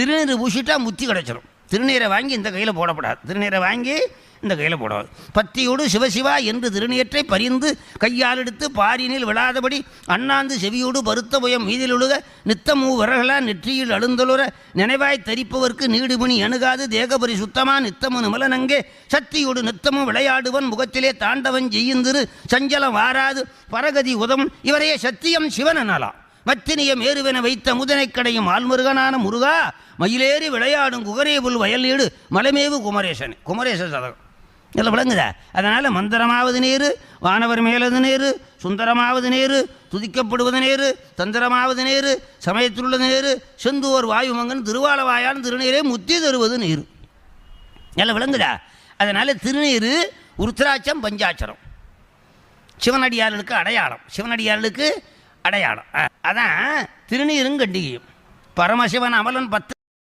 திருநீர் பூசிட்டா முத்தி கிடச்சிடும் திருநீரை வாங்கி இந்த கையில் போடக்கூடாது திருநீரை வாங்கி இந்த கையில் போடாது பத்தியோடு சிவசிவா என்று திருநீற்றை பரிந்து கையால் எடுத்து பாரினில் விழாதபடி அண்ணாந்து செவியோடு பருத்த புயம் மீதில் ஒழுக நித்தமூ விரகலா நெற்றியில் அழுந்தலுற நினைவாய் தரிப்பவர்க்கு நீடுமணி அணுகாது தேகபரி சுத்தமா நித்தமு நிமலனங்கே சக்தியோடு நித்தமும் விளையாடுவன் முகத்திலே தாண்டவன் செய்யுந்திரு சஞ்சலம் வாராது பரகதி உதவும் இவரையே சத்தியம் சிவன் எனலாம் மத்தினியம் ஏறுவென வைத்த முதனை கடையும் ஆள்முருகனான முருகா மயிலேறி விளையாடும் குகரேபுல் வயல்நீடு மலைமேவு குமரேசன். குமரேச சதகம். இதில் விளங்குதா? அதனால் மந்திரமாவது நேரு வானவர் மேலது நேரு சுந்தரமாவது நேரு துதிக்கப்படுவது நேரு தந்திரமாவது நேரு சமயத்திலுள்ளது நேரு செந்தூர் வாயுமங்கன் திருவாலவாயான் திருநீரே முத்தி தருவது நீர். நல்லா விளங்குதா? அதனால் திருநீர் உருத்திராட்சம் பஞ்சாட்சரம். சிவனடியார்களுக்கு அடையாளம். சிவனடியார்களுக்கு அடையாளம். ஆ. அதான் திருநீரும் பரமசிவன் அமலன் பத்து